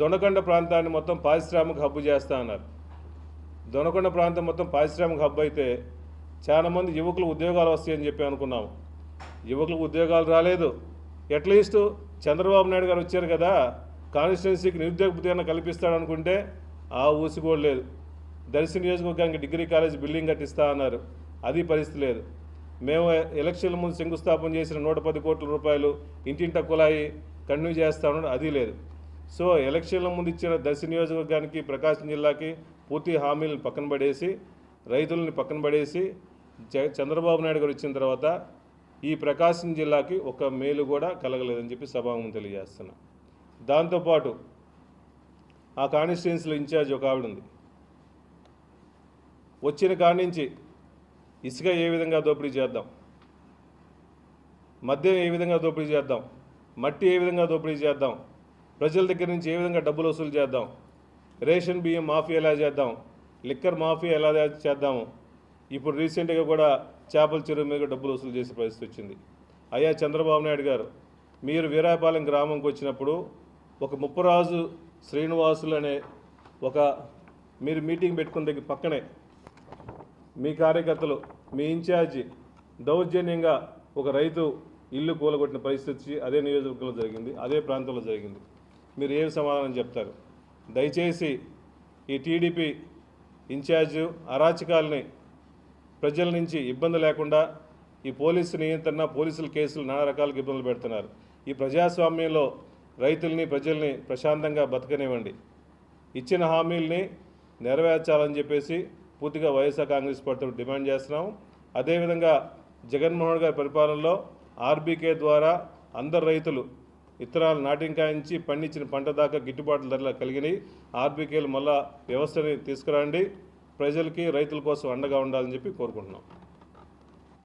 దొనకొండ ప్రాంతాన్ని మొత్తం పారిశ్రామిక హబ్బు చేస్తా అన్నారు. దొనకొండ ప్రాంతం మొత్తం పారిశ్రామిక హబ్ అయితే చాలామంది యువకులు ఉద్యోగాలు వస్తాయని చెప్పి అనుకున్నాము యువకులకు ఉద్యోగాలు రాలేదు. అట్లీస్ట్ చంద్రబాబు నాయుడు గారు వచ్చారు కదా కాన్స్టిట్యున్సీకి నిరుద్యోగ భృతి కల్పిస్తాడనుకుంటే ఆ ఊసి కూడా లేదు. దర్శి నియోజకవర్గానికి డిగ్రీ కాలేజ్ బిల్డింగ్ కట్టిస్తా అన్నారు. అది పరిస్థితి లేదు. మేము ఎలక్షన్ల ముందు శంకుస్థాపన చేసిన నూట పది కోట్ల రూపాయలు ఇంటింట కులాయి కంటిన్యూ చేస్తా ఉన్నాడు అది లేదు. సో ఎలక్షన్ల ముందు ఇచ్చిన దర్శి నియోజకవర్గానికి ప్రకాశం జిల్లాకి పూర్తి హామీలను పక్కన పడేసి రైతులని పక్కన పడేసి చంద్రబాబు నాయుడు గారు వచ్చిన తర్వాత ఈ ప్రకాశం జిల్లాకి ఒక మేలు కూడా కలగలేదని చెప్పి సభాముఖం తెలియజేస్తున్నా. దాంతోపాటు ఆ కాన్స్టిట్యున్సీలో ఇన్ఛార్జ్ ఒక ఆవిడ ఉంది. వచ్చిన కాడి నుంచి ఇసుక ఏ విధంగా దోపిడీ చేద్దాం? మద్యం ఏ విధంగా దోపిడీ చేద్దాం? మట్టి ఏ విధంగా దోపిడీ చేద్దాం? ప్రజల దగ్గర నుంచి ఏ విధంగా డబ్బులు వసూలు చేద్దాం? రేషన్ బియ్యం మాఫీ ఎలా చేద్దాం? లిక్కర్ మాఫీ ఎలా చేద్దాము? ఇప్పుడు రీసెంట్గా కూడా చేపల చెరువు మీద డబ్బులు వసూలు చేసే పరిస్థితి వచ్చింది. అయ్యా చంద్రబాబు నాయుడు గారు మీరు వీరాయపాలెం గ్రామంకి వచ్చినప్పుడు ఒక ముప్పరాజు శ్రీనివాసులు అనే ఒక మీరు మీటింగ్ పెట్టుకున్న దగ్గర పక్కనే మీ కార్యకర్తలు మీ ఇన్ఛార్జి దౌర్జన్యంగా ఒక రైతు ఇల్లు కూలగొట్టిన పరిస్థితి అదే నియోజకవర్గంలో జరిగింది అదే ప్రాంతంలో జరిగింది. మీరు ఏమి సమాధానం చెప్తారు? దయచేసి ఈ టీడీపీ ఇన్ఛార్జు అరాచకాలని ప్రజల నుంచి ఇబ్బంది లేకుండా ఈ పోలీసు నియంత్రణ పోలీసుల కేసులు నానా రకాలుగా ఇబ్బందులు పెడుతున్నారు. ఈ ప్రజాస్వామ్యంలో రైతుల్ని ప్రజల్ని ప్రశాంతంగా బతకనివ్వండి. ఇచ్చిన హామీల్ని నెరవేర్చాలని చెప్పేసి పూర్తిగా వైఎస్ఆర్ కాంగ్రెస్ పార్టీ డిమాండ్ చేస్తున్నాం. అదేవిధంగా జగన్మోహన్ గారి పరిపాలనలో ఆర్బీకే ద్వారా అందరు రైతులు ఇత్తనాలు నాటింకాయించి పండించిన పంట దాకా గిట్టుబాటు ధరలు కలిగినాయి. ఆర్బీకేలు మళ్ళా వ్యవస్థని తీసుకురండి. ప్రజలకి రైతుల కోసం అండగా ఉండాలని చెప్పి కోరుకుంటున్నాం.